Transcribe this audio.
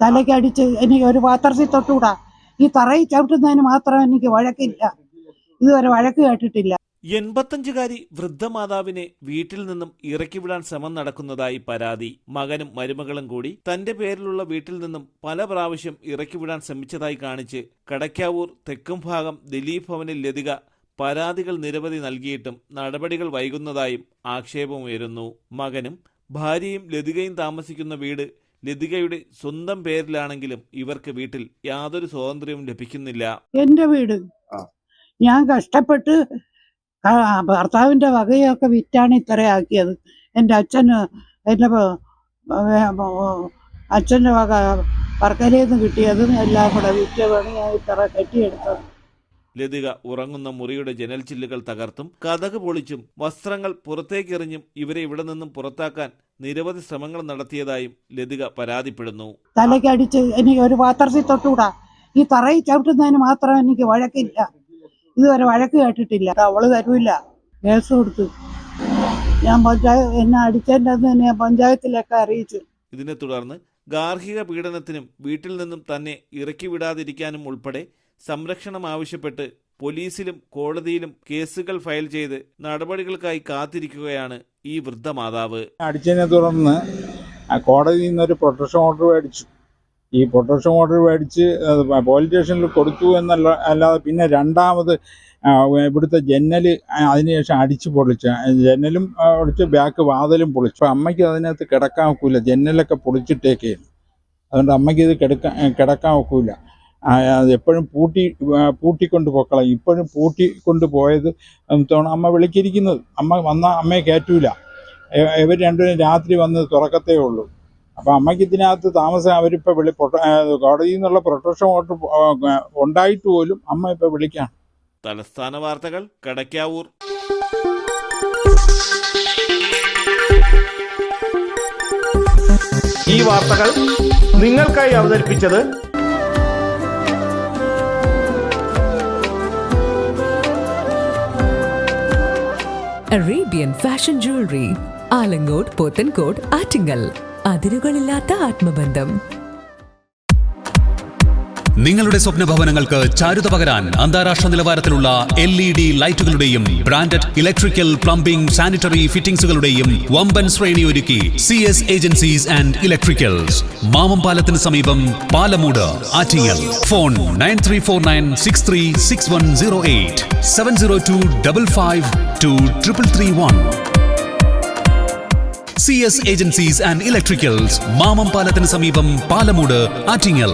തലയ്ക്ക് അടിച്ച് എനിക്ക് ഒരു പാത്രത്തിൽ തൊട്ടുകൂടാ ഈ തറയിൽ ചവിട്ടുന്നതിന് മാത്രം എനിക്ക് വഴക്കില്ല. ഇതുവരെ വഴക്ക് കേട്ടിട്ടില്ല. എൺപത്തഞ്ചുകാരി വൃദ്ധമാതാവിനെ വീട്ടിൽ നിന്നും ഇറക്കിവിടാൻ ശ്രമം നടക്കുന്നതായി പരാതി. മകനും മരുമകളും കൂടി തന്റെ പേരിലുള്ള വീട്ടിൽ നിന്നും പല പ്രാവശ്യം ഇറക്കിവിടാൻ ശ്രമിച്ചതായി കാണിച്ച് കടക്കാവൂർ തെക്കും ഭാഗം ദിലീപ് ഭവനിൽ ലതിക പരാതികൾ നിരവധി നൽകിയിട്ടും നടപടികൾ വൈകുന്നതായും ആക്ഷേപമുയരുന്നു. മകനും ഭാര്യയും ലതികയും താമസിക്കുന്ന വീട് ലതികയുടെ സ്വന്തം പേരിലാണെങ്കിലും ഇവർക്ക് വീട്ടിൽ യാതൊരു സ്വാതന്ത്ര്യവും ലഭിക്കുന്നില്ല. എന്റെ വീട്. ആ. ഞാൻ കഷ്ടപ്പെട്ട് ഭർത്താവിന്റെ ഭർത്താവിന്റെ വകയൊക്കെ വിറ്റാണ് ഇത്രയാക്കിയത് എന്റെ അച്ഛന് എന്റെ അച്ഛന്റെ വക വർക്കലയിൽ നിന്ന് കിട്ടിയതും എല്ലാം കൂടെ വിറ്റതാണ് ഞാൻ ഇത്ര കെട്ടിയെടുത്തത്. ലതിക ഉറങ്ങുന്ന മുറിയുടെ ജനൽ ചില്ലുകൾ തകർത്തും കഥക് പൊളിച്ചും വസ്ത്രങ്ങൾ പുറത്തേക്കെറിഞ്ഞും ഇവരെ ഇവിടെ നിന്നും പുറത്താക്കാൻ നിരവധി ശ്രമങ്ങൾ നടത്തിയതായും ലതിക പരാതിപ്പെടുന്നു. തലയ്ക്ക് അടിച്ച് എനിക്ക് ഒരു പാത്രത്തിൽ തൊട്ടുകൂടാ ഈ തറയിൽ ചവിട്ടുന്നതിന് മാത്രം എനിക്ക് വഴക്കില്ല. ഇതുവരെ വഴക്ക് കേട്ടിട്ടില്ല. അവൾ തരൂല്ല കേസ് കൊടുത്തു. ഞാൻ പഞ്ചായത്ത് എന്നെ അടിച്ചതിന്റെ തന്നെ ഞാൻ പഞ്ചായത്തിലൊക്കെ അറിയിച്ചു. ഇതിനെ തുടർന്ന് ഗാർഹിക പീഡനത്തിനും വീട്ടിൽ നിന്നും തന്നെ ഇറക്കി വിടാതിരിക്കാനും ഉൾപ്പെടെ സംരക്ഷണം ആവശ്യപ്പെട്ട് പോലീസിലും കോടതിയിലും കേസുകൾ ഫയൽ ചെയ്ത് നടപടികൾക്കായി കാത്തിരിക്കുകയാണ് ഈ വൃദ്ധ മാതാവ് അടിച്ചതിനെ തുടർന്ന് കോടതി കോടതിയിൽ നിന്നൊരു പ്രൊട്ടക്ഷൻ ഓർഡർ മേടിച്ചു. ഈ പ്രൊട്ടക്ഷൻ ഓർഡർ മേടിച്ച് പോലീസ് സ്റ്റേഷനിൽ കൊടുത്തു എന്നല്ല അല്ലാതെ പിന്നെ രണ്ടാമത് ഇവിടുത്തെ ജനൽ അതിനുശേഷം അടിച്ച് പൊളിച്ച് ജനലും പൊളിച്ച് ബാക്ക് വാതിലും പൊളിച്ചു. അമ്മയ്ക്ക് അതിനകത്ത് കിടക്കാൻ ഒക്കില്ല ജനലൊക്കെ പൊളിച്ചിട്ടേക്കേ അതുകൊണ്ട് അമ്മയ്ക്ക് ഇത് കിടക്കാൻ കിടക്കാൻ ഒക്കില്ല എപ്പോഴും പൂട്ടി പൂട്ടിക്കൊണ്ട് പൊക്കളയും ഇപ്പോഴും പൂട്ടിക്കൊണ്ട് പോയത് തോണ അമ്മ വിളിക്കിരിക്കുന്നത് അമ്മ വന്നാൽ അമ്മയെ കയറ്റൂല ഇവർ രണ്ടുപേരും രാത്രി വന്ന് തുറക്കത്തേ ഉള്ളൂ. അപ്പോൾ അമ്മയ്ക്ക് ഇതിനകത്ത് താമസം അവരിപ്പോൾ വിളി പ്രൊട്ട- കോടതിയിൽ നിന്നുള്ള പ്രൊട്ടക്ഷൻ ഓർഡർ ഉണ്ടായിട്ട് പോലും അമ്മ ഇപ്പോൾ വിളിക്കാം തലസ്ഥാന വാർത്തകൾ കടക്കാവൂർ. ഈ വാർത്തകൾ നിങ്ങൾക്കായി അവതരിപ്പിച്ചത് Arabian Fashion Jewellery Alangode Pothencode Attingal അതിരുകളില്ലാത്ത ആത്മബന്ധം. നിങ്ങളുടെ സ്വപ്ന ഭവനങ്ങൾക്ക് ചാരുത പകരാൻ അന്താരാഷ്ട്ര നിലവാരത്തിലുള്ള എൽ ഇ ഡി ലൈറ്റുകളുടെയും ബ്രാൻഡഡ് ഇലക്ട്രിക്കൽ പ്ലംബിംഗ് സാനിറ്ററി ഫിറ്റിംഗ്സുകളുടെയും വമ്പൻ ശ്രേണി ഒരുക്കി C S agencies and electricals Mamam പാലത്തിന് സമീപം Palamoodu Attingal. Phone nine three four nine six three six one zero eight. Seven zero two double five two triple three one C S agencies and electricals Mamam പാലത്തിന് സമീപം പാലമൂട് ആറ്റിങ്ങൽ